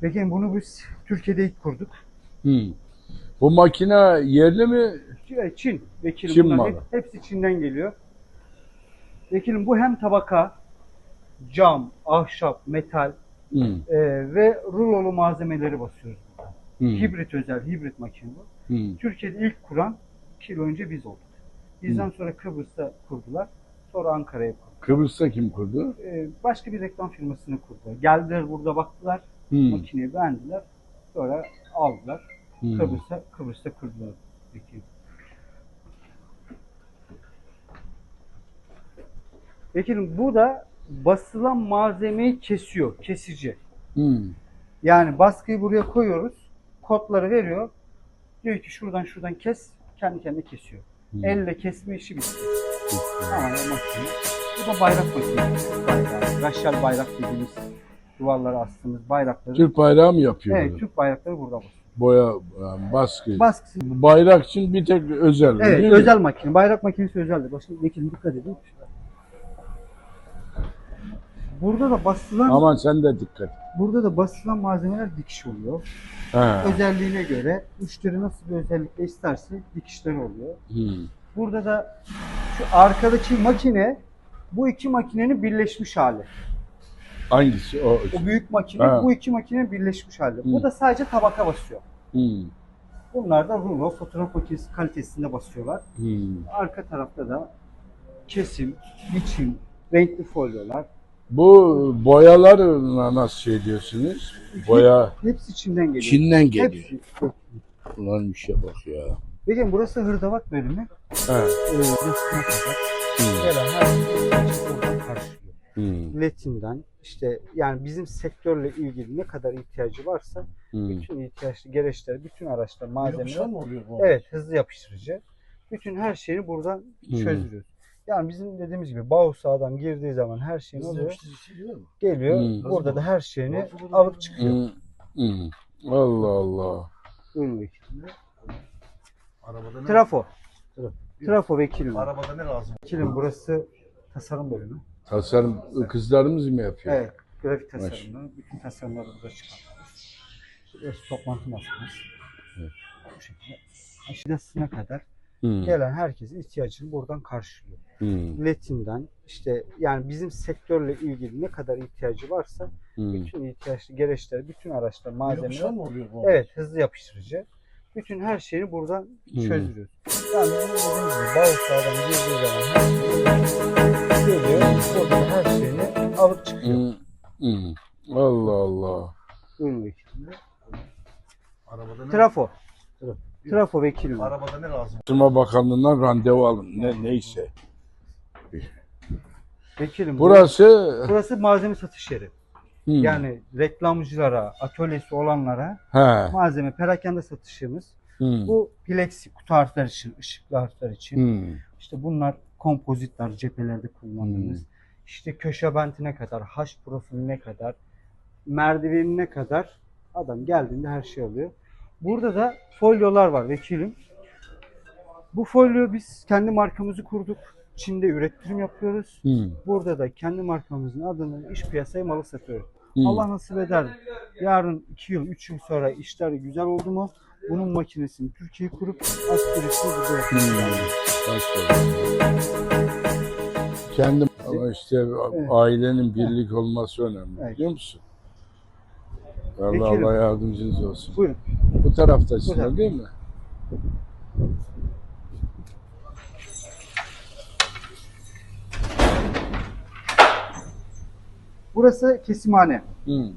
Peki bunu biz Türkiye'de ilk kurduk. Hmm. Bu makine yerli mi? Çin, Çin vekilim Çin bunlar malı. hep- hepsi Çin'den geliyor. Vekilim bu hem tabaka, cam, ahşap, metal Hmm. e, ve rulolu malzemeleri basıyoruz burada. Hmm. Hibrit özel, hibrit makine bu. Hmm. Türkiye'de ilk kuran 2 yıl önce biz olduk. Bizden Hmm. sonra Kıbrıs'ta kurdular. Sonra Ankara'ya kurdu. Kıbrıs'ta kim kurdu? E, başka bir reklam firmasını kurdu. Geldiler burada baktılar, Hmm. makineyi beğendiler. Sonra aldılar. Hmm. Kıbrıs'ta, Kıbrıs'ta kurdular. Peki. Vekilim bu da basılan malzemeyi kesiyor, kesici. Hmm. Yani baskıyı buraya koyuyoruz, kodları veriyor. Diyor ki şuradan şuradan kes, kendi kendine kesiyor. Hmm. Elle kesme işi bitti. Bu da bayrak makinesi. Bayrağı. Raşel bayrak dediğimiz duvarlara astığımız bayrakları. Türk bayrağı mı yapıyor? evet? Türk bayrakları burada basıyor. Boya, yani baskı. Baskısı bayrak için bir tek özel. Evet, değil mi? özel makine. Bayrak makinesi özeldir. Başka vekilim dikkat edin. Burada da basılan Aman sen de dikkat. burada da basılan malzemeler dikiş oluyor. He. Özelliğine göre müşteri nasıl bir özellikle isterse dikişleri oluyor. Hmm. Burada da şu arkadaki makine bu iki makinenin birleşmiş hali. Hangisi? O. O büyük makine Ha. bu iki makinenin birleşmiş hali. Hı. Bu da sadece tabaka basıyor. Hmm. Bunlar da rulo fotoğraf makinesi kalitesinde basıyorlar. Hmm. Arka tarafta da kesim, biçim, renkli folyolar. Bu boyalar nasıl şey diyorsunuz? Boya Hepsi Çin'den geliyor. Çin'den geliyor. Hepsi. Ulan işe bak ya. Peki burası hırdavat bölümü. He. Ee. Hmm. Letinden işte yani bizim sektörle ilgili ne kadar ihtiyacı varsa Hmm. bütün ihtiyaçlı gereçler, bütün araçlar, malzemeler. mı oluyor bu? Evet hızlı yapıştırıcı. Bütün her şeyi buradan Hmm. çözülüyor. Yani bizim dediğimiz gibi Bauhaus'a adam girdiği zaman her şeyini Hızlı alıyor, mi? geliyor. Hmm. Burada da her şeyini alıp çıkıyor. Hmm. Hmm. Allah Allah. Vekilim. Arabada ne? Trafo. Trafo vekilim. Arabada ne lazım? Vekilim burası tasarım bölümü. Tasarım kızlarımız mı yapıyor? Evet, grafik tasarımları, bütün tasarımları burada çıkartıyoruz. Burası toplantı masamız. Evet. Bu şekilde. Aşırısına kadar Hmm. gelen herkesin ihtiyacını buradan karşılıyor. Hmm. Letinden işte yani bizim sektörle ilgili ne kadar ihtiyacı varsa Hmm. bütün ihtiyaçlı gereçler, bütün araçlar, Yapışan malzemeler. mı oluyor bu? Evet, hızlı yapıştırıcı. Bütün her şeyini buradan Hmm. çözülüyor. Yani adam girdiği zaman her şeyi geliyor, burada da her şeyini alıp çıkıyor. Hmm. Hmm. Allah Allah. Buyurun vekilim. Arabada ne? Trafo. Trafo vekilim. Arabada ne lazım? Ulaştırma Bakanlığı'ndan randevu alın. Ne, neyse. Vekilim. Burası burası malzeme satış yeri. Hmm. Yani reklamcılara, atölyesi olanlara He. malzeme perakende satışımız. Hmm. Bu plexi kutu harfler için, ışıklı harfler için. Hmm. İşte bunlar kompozitler cephelerde kullandığımız. Hmm. İşte köşe bentine kadar, haş profiline kadar, merdivenine kadar adam geldiğinde her şey oluyor. Burada da folyolar var vekilim. Bu folyo biz kendi markamızı kurduk. Çin'de üretim yapıyoruz. Hmm. Burada da kendi markamızın adını iş piyasaya malı satıyoruz. Hmm. Allah nasip eder. Yarın 2 yıl, 3 yıl sonra işler güzel oldu mu bunun makinesini Türkiye'ye kurup asgari burada. Başka. Kendim ama işte Evet. ailenin birlik olması önemli. Evet. Biliyor musun? Allah Peki. Allah yardımcınız olsun. Buyurun. Bu taraftasın değil mi? Burası kesimhane. Hmm.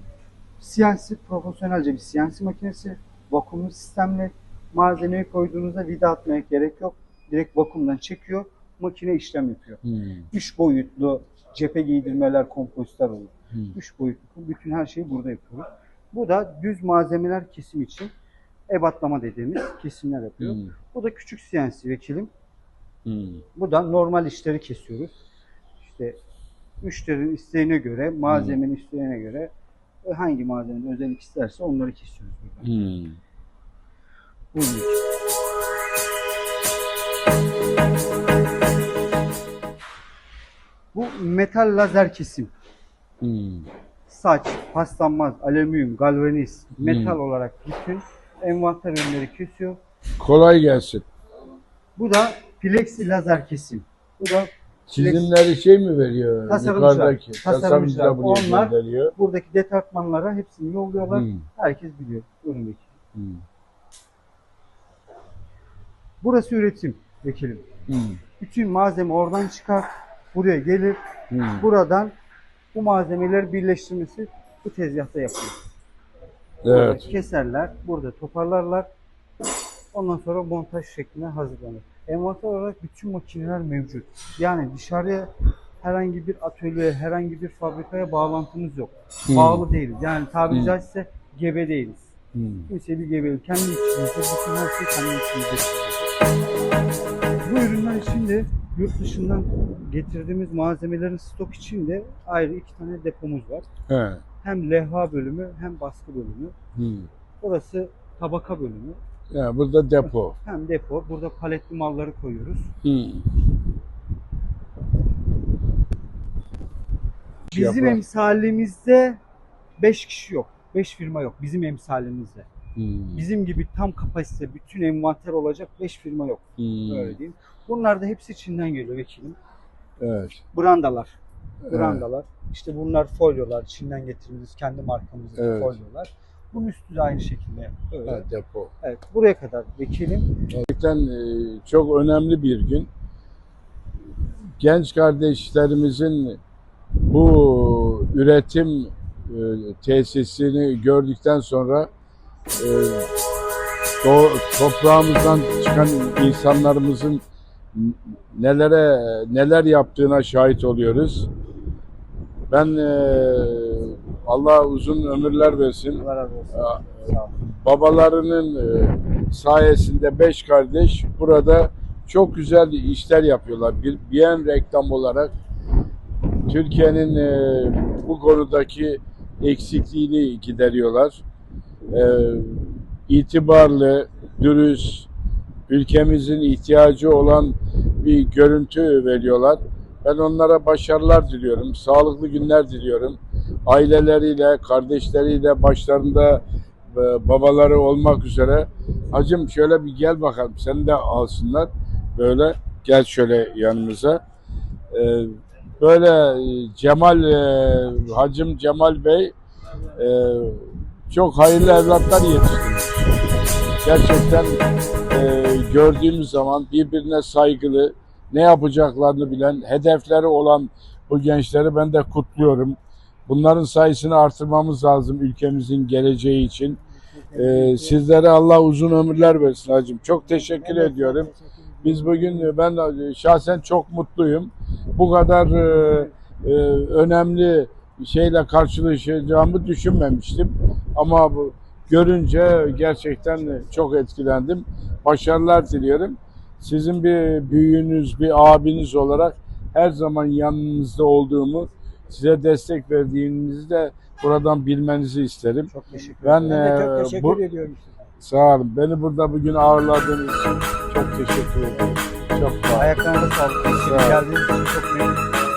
CNC profesyonelce bir CNC makinesi. Vakumlu sistemli. Malzemeyi koyduğunuzda vida atmaya gerek yok. Direkt vakumdan çekiyor. Makine işlem yapıyor. Hmm. Üç boyutlu cephe giydirmeler, kompozitler olur. Hmm. Üç boyutlu. Bütün her şeyi burada yapıyoruz. Bu da düz malzemeler kesim için ebatlama dediğimiz kesimler yapıyor. Hmm. Bu da küçük CNC vekilim. Hmm. Bu da normal işleri kesiyoruz. İşte müşterinin isteğine göre, malzemenin isteğine göre e, hangi malzemenin özellik isterse onları kesiyoruz burada. Hmm. İçin. Bu metal lazer kesim. Hmm. Saç, paslanmaz, alüminyum, galvaniz, metal Hmm. olarak bütün envanter ürünleri kesiyor. Kolay gelsin. Bu da plexi lazer kesim. Bu da Çizimleri şey mi veriyor? Tasarımcılar. Yukarıdaki. Tasarımcılar. Buraya Onlar- gönderiyor. buradaki departmanlara hepsini yolluyorlar. Hmm. Herkes biliyor üründeki. Hmm. Burası üretim vekilim. Hmm. Bütün malzeme oradan çıkar, buraya gelir. Hmm. Buradan bu malzemeleri birleştirmesi bu tezgahta yapılır. Burada Evet. keserler, burada toparlarlar. Ondan sonra montaj şekline hazırlanır. Envanter olarak bütün makineler mevcut. Yani dışarıya herhangi bir atölye, herhangi bir fabrikaya bağlantımız yok. Hmm. Bağlı değiliz. Yani tabiri Hmm. caizse gebe değiliz. Hmm. Kimse bir gebe Kendi içimizde, bütün her şey kendi içimizde. Bu ürünler için de yurt dışından getirdiğimiz malzemelerin stok için de ayrı iki tane depomuz var. He. Hem levha bölümü hem baskı bölümü. Hmm. Orası tabaka bölümü. Ya burada depo. Hem depo. Burada paletli malları koyuyoruz. Hmm. Bizim Yapar. emsalimizde 5 kişi yok. 5 firma yok bizim emsalimizde. Hmm. Bizim gibi tam kapasite bütün envanter olacak 5 firma yok. Hmm. Öyle diyeyim. Bunlar da hepsi Çin'den geliyor vekilim. Evet. Brandalar. Evet. Brandalar. İşte bunlar folyolar. Çin'den getirdiğimiz kendi markamızdaki Evet. folyolar. Bunun üstü de aynı şekilde. Öyle. Ha, Evet. depo. Buraya kadar vekilim. Gerçekten e, çok önemli bir gün. Genç kardeşlerimizin bu üretim e, tesisini gördükten sonra e, toprağımızdan çıkan insanlarımızın nelere neler yaptığına şahit oluyoruz. Ben e, Allah uzun ömürler versin. Allah razı olsun. Babalarının e, sayesinde beş kardeş burada çok güzel işler yapıyorlar. Bir bien reklam olarak Türkiye'nin e, bu konudaki eksikliğini gideriyorlar. E, itibarlı, dürüst, ülkemizin ihtiyacı olan bir görüntü veriyorlar. Ben onlara başarılar diliyorum, sağlıklı günler diliyorum. Aileleriyle, kardeşleriyle, başlarında e, babaları olmak üzere. Hacım şöyle bir gel bakalım, seni de alsınlar. Böyle gel şöyle yanımıza. E, Böyle e, Cemal, Hacım Cemal Bey çok hayırlı evlatlar yetiştirmiş. Gerçekten gördüğümüz zaman birbirine saygılı, ne yapacaklarını bilen, hedefleri olan bu gençleri ben de kutluyorum. Bunların sayısını artırmamız lazım ülkemizin geleceği için. E, sizlere Allah uzun ömürler versin hacım. Çok teşekkür ediyorum. Biz bugün ben şahsen çok mutluyum. Bu kadar e, e, önemli şeyle karşılaşacağımı düşünmemiştim. Ama bu görünce gerçekten çok etkilendim. Başarılar diliyorum. Sizin bir büyüğünüz, bir abiniz olarak her zaman yanınızda olduğumu, size destek verdiğinizi de buradan bilmenizi isterim. Çok teşekkür Ben, ederim. Ben de Ee, çok teşekkür bu- ediyorum size. Sağ olun. Beni burada bugün ağırladığınız için çok teşekkür ederim. Çok sağ olun. Ayaklarınıza sağlık. Sağ ol. Geldiğiniz için çok memnunum.